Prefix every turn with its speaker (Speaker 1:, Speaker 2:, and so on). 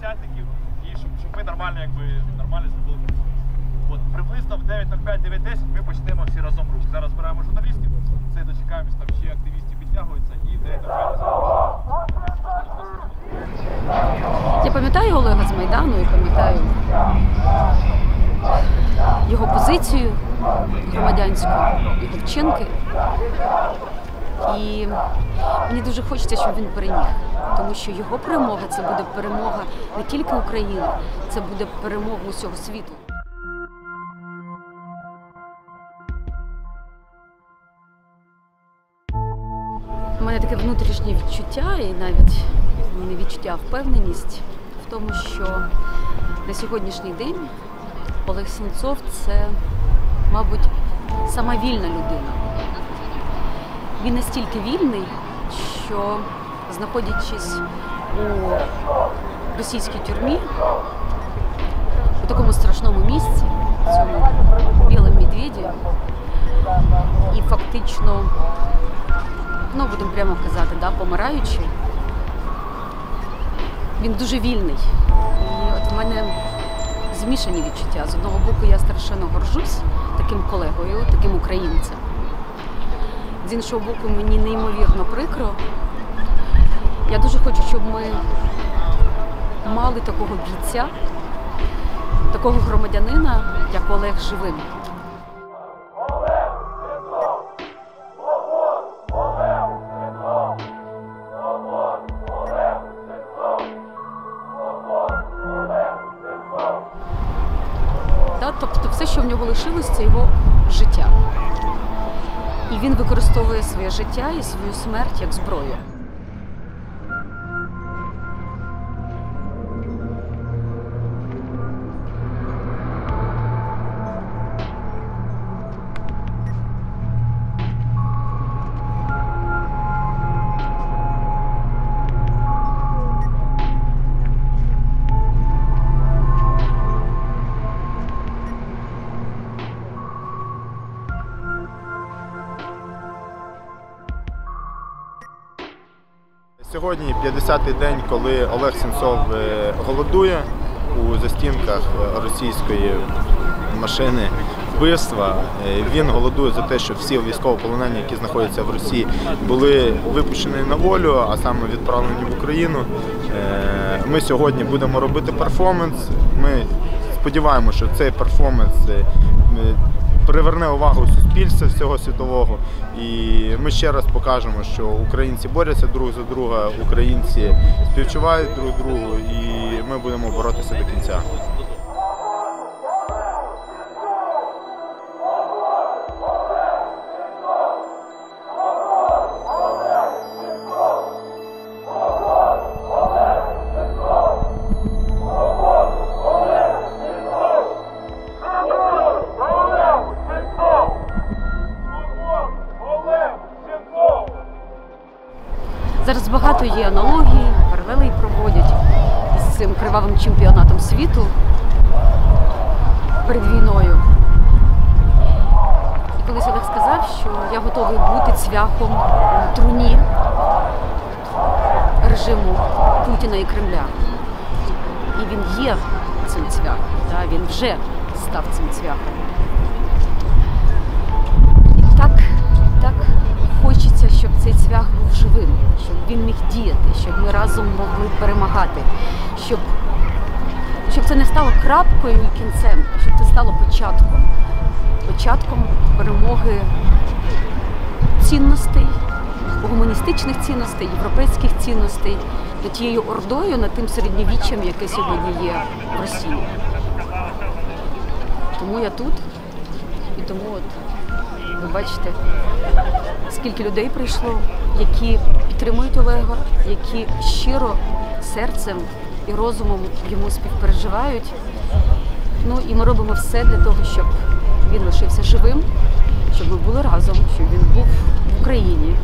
Speaker 1: десятників, і щоб, щоб ми нормально, якби нормально зробили. От приблизно в 9.05-9.10 ми почнемо всі разом рух. Зараз збираємо журналістів, це дочекаємось, там ще активістів підтягуються і в 9.05.
Speaker 2: Я пам'ятаю Олега з Майдану і пам'ятаю його позицію громадянську, його вчинки. І мені дуже хочеться, щоб він переміг, тому що його перемога це буде перемога не тільки України, це буде перемога усього світу. У мене таке внутрішнє відчуття, і навіть не відчуття, а впевненість в тому, що на сьогоднішній день Олег Сенцов це, мабуть, сама вільна людина. Він настільки вільний, що знаходячись у російській тюрмі, у такому страшному місці, в цьому білому медведі, і фактично ну будемо прямо казати, да, помираючи, він дуже вільний. І от в мене змішані відчуття. З одного боку, я страшенно горжусь таким колегою, таким українцем. З іншого боку, мені неймовірно прикро. Я дуже хочу, щоб ми мали такого бійця, такого громадянина, як Олег Живим. Тобто все, що в нього лишилось, це його життя. Він використовує своє життя і свою смерть як зброю.
Speaker 3: Сьогодні 50-й день, коли Олег Сенцов е, голодує у застінках е, російської машини вбивства. Е, Він голодує за те, щоб всі військовополонені, які знаходяться в Росії, були випущені на волю, а саме відправлені в Україну. Ми сьогодні будемо робити перформанс. Ми сподіваємося, що цей перформанс приверне увагу суспільства всього світового. І ми ще раз покажемо, що українці борються друг за друга, українці співчувають друг другу, і ми будемо боротися до кінця.
Speaker 2: Зараз багато є аналогій, паралелей проводять з цим кривавим чемпіонатом світу перед війною. І колись Олег сказав, що я готовий бути цвяхом у труні режиму Путіна і Кремля. І він є цим цвяхом, він вже став цим цвяхом. Щоб цей цвях був живим, щоб він міг діяти, щоб ми разом могли перемагати, щоб, щоб це не стало крапкою і кінцем, а щоб це стало початком. Початком перемоги цінностей, гуманістичних цінностей, європейських цінностей над тією ордою, над тим середньовіччям, яке сьогодні є в Росії. Тому я тут і тому от ви бачите, скільки людей прийшло, які підтримують Олега, які щиро серцем і розумом йому співпереживають. Ну і ми робимо все для того, щоб він лишився живим, щоб ми були разом, щоб він був в Україні,